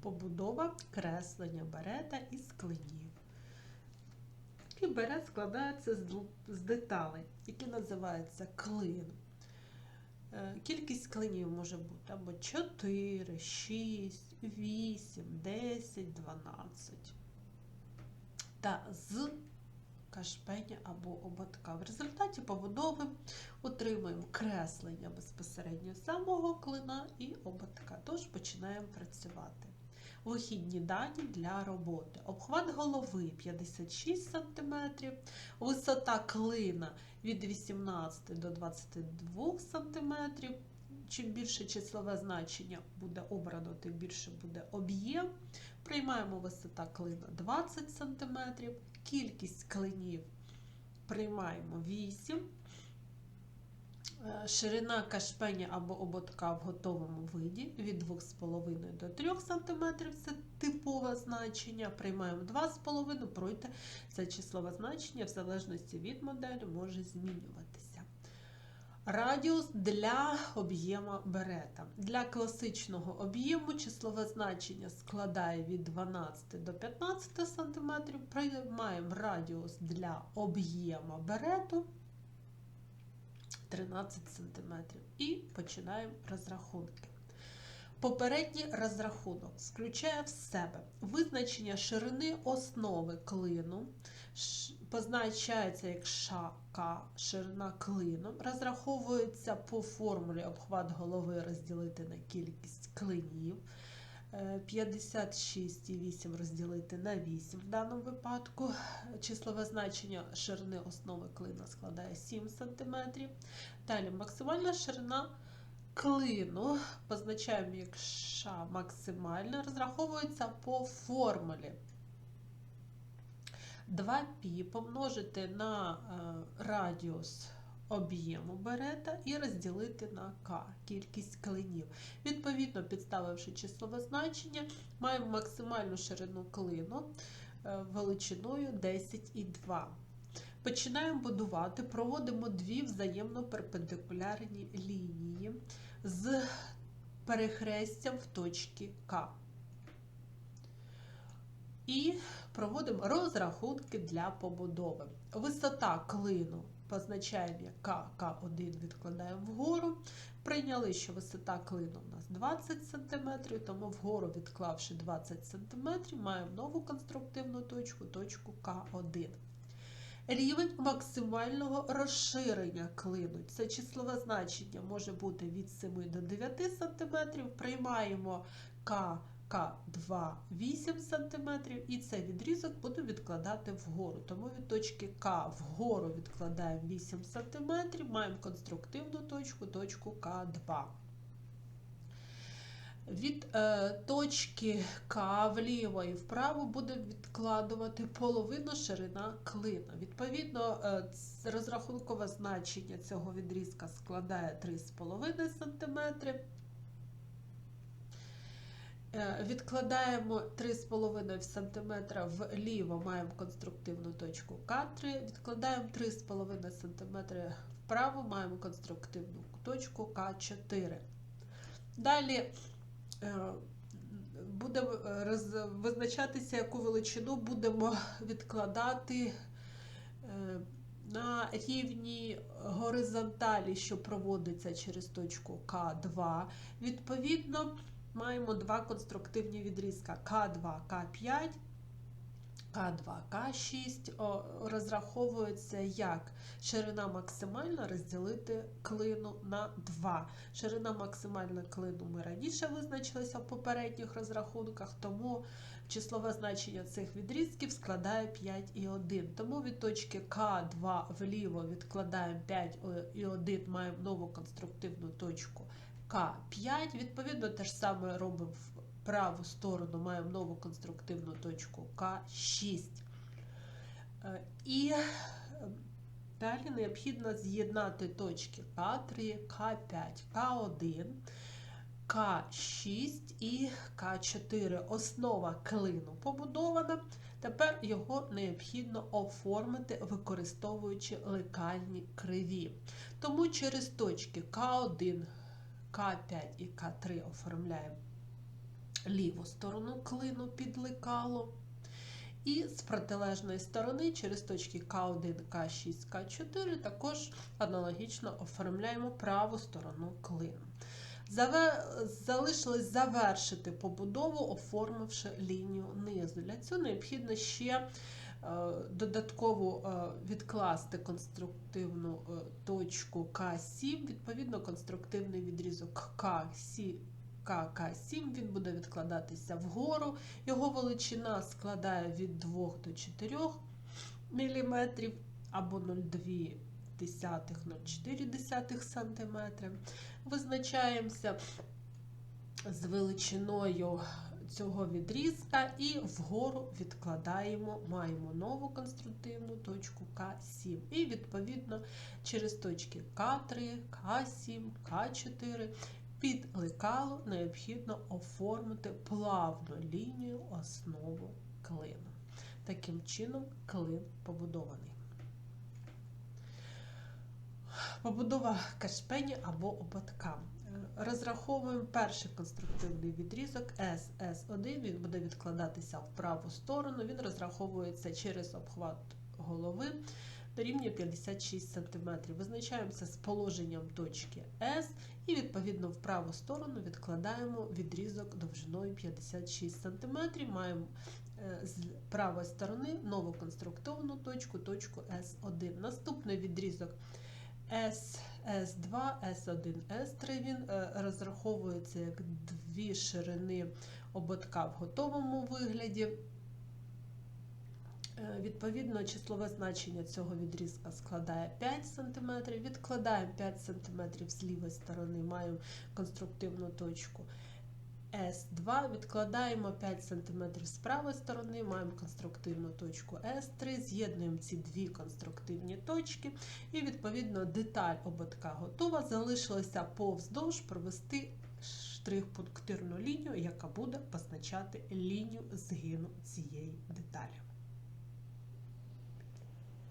Побудова креслення берета із клинів. І берет складається з, деталей, які називаються клин. Е, Кількість клинів може бути або 4, 6, 8, 10, 12. Та з кашпеня або ободка. В результаті побудови отримуємо креслення безпосередньо самого клина і ободка. Тож починаємо працювати. Вихідні дані для роботи. Обхват голови 56 см, висота клина від 18 до 22 см. Чим більше числове значення буде обрано, тим більше буде об'єм. Приймаємо висота клина 20 см, кількість клинів приймаємо 8 Е, Ширина кашпеня або ободка в готовому виді від 2,5 до 3 см це типове значення. Приймаємо 2,5, пройте це числове значення в залежності від моделі може змінюватися. Радіус для об'єму берета. Для класичного об'єму числове значення складає від 12 до 15 см. Приймаємо радіус для об'єму берету 13 см. І починаємо розрахунки. Попередній розрахунок включає в себе визначення ширини основи клину, позначається як шака, ширина клину, розраховується по формулі обхват голови розділити на кількість клинів. Е, 56,8 розділити на 8 в даному випадку. Числове значення ширини основи клина складає 7 см. Далі максимальна ширина клину позначаємо як ша максимальна, розраховується по формулі. 2π помножити на е, радіус об'єму берета і розділити на k, кількість клинів. Відповідно, підставивши числове значення, маємо максимальну ширину клину е, величиною 10,2. Починаємо будувати, проводимо дві взаємно перпендикулярні лінії з перехрестям в точці К. І проводимо розрахунки для побудови. Висота клину позначаємо як К, К1 відкладаємо вгору. Прийняли, що висота клину у нас 20 см, тому вгору відклавши 20 см, маємо нову конструктивну точку, точку К1. Рівень максимального розширення клину. Це числове значення може бути від 7 до 9 см. Приймаємо К, К2 8 см, і цей відрізок буду відкладати вгору. Тому від точки К вгору відкладаємо 8 см, маємо конструктивну точку, точку К2. Від е, точки К вліво і вправо буде відкладувати половину ширина клина. Відповідно, е, розрахункове значення цього відрізка складає 3,5 см. Е, Відкладаємо 3,5 см вліво, маємо конструктивну точку К3. Відкладаємо 3,5 см вправо, маємо конструктивну точку К4. Далі е, буде е, визначатися, яку величину будемо відкладати на рівні горизонталі, що проводиться через точку К2. Відповідно, маємо два конструктивні відрізка К2, К5. К2, К6 розраховується як ширина максимальна розділити клину на 2. Ширина максимальна клину ми раніше визначилися в попередніх розрахунках, тому числове значення цих відрізків складає 5,1. Тому від точки К2 вліво відкладаємо 5,1, маємо нову конструктивну точку К5. Відповідно, те ж саме робимо в праву сторону, маємо нову конструктивну точку К6. Е, І е, далі необхідно з'єднати точки К3, К5, К1, К6 і К4. Основа клину побудована. Тепер його необхідно оформити, використовуючи лекальні криві. Тому через точки К1, К5 і К3 оформляємо ліву сторону клину під лекало. І з протилежної сторони через точки К1, К6, К4 також аналогічно оформляємо праву сторону клину. Залишилось завершити побудову, оформивши лінію низу. Для цього необхідно ще додатково е, відкласти конструктивну е, точку К7, відповідно, конструктивний відрізок К7. КК7 він буде відкладатися вгору. Його величина складає від 2 до 4 мм або 0,2 0,4 см. Визначаємося з величиною цього відрізка і вгору відкладаємо, маємо нову конструктивну точку К7. І відповідно через точки К3, К7, К4 під лекало необхідно оформити плавну лінію основу клину. Таким чином клин побудований. Побудова кашпені або ободка. Розраховуємо перший конструктивний відрізок SS1. Він буде відкладатися в праву сторону. Він розраховується через обхват голови дорівнює 56 см. Визначаємося з положенням точки S і відповідно в праву сторону відкладаємо відрізок довжиною 56 см. Маємо е, з правої сторони нову конструктивну точку, точку S1. Наступний відрізок S, S2, S1, S3 він е, розраховується як дві ширини ободка в готовому вигляді. Е, Відповідно, числове значення цього відрізка складає 5 см. Відкладаємо 5 см з лівої сторони, маємо конструктивну точку S2. Відкладаємо 5 см з правої сторони, маємо конструктивну точку S3. З'єднуємо ці дві конструктивні точки. І, відповідно, деталь ободка готова. Залишилося повздовж провести штрих-пунктирну лінію, яка буде позначати лінію згину цієї деталі.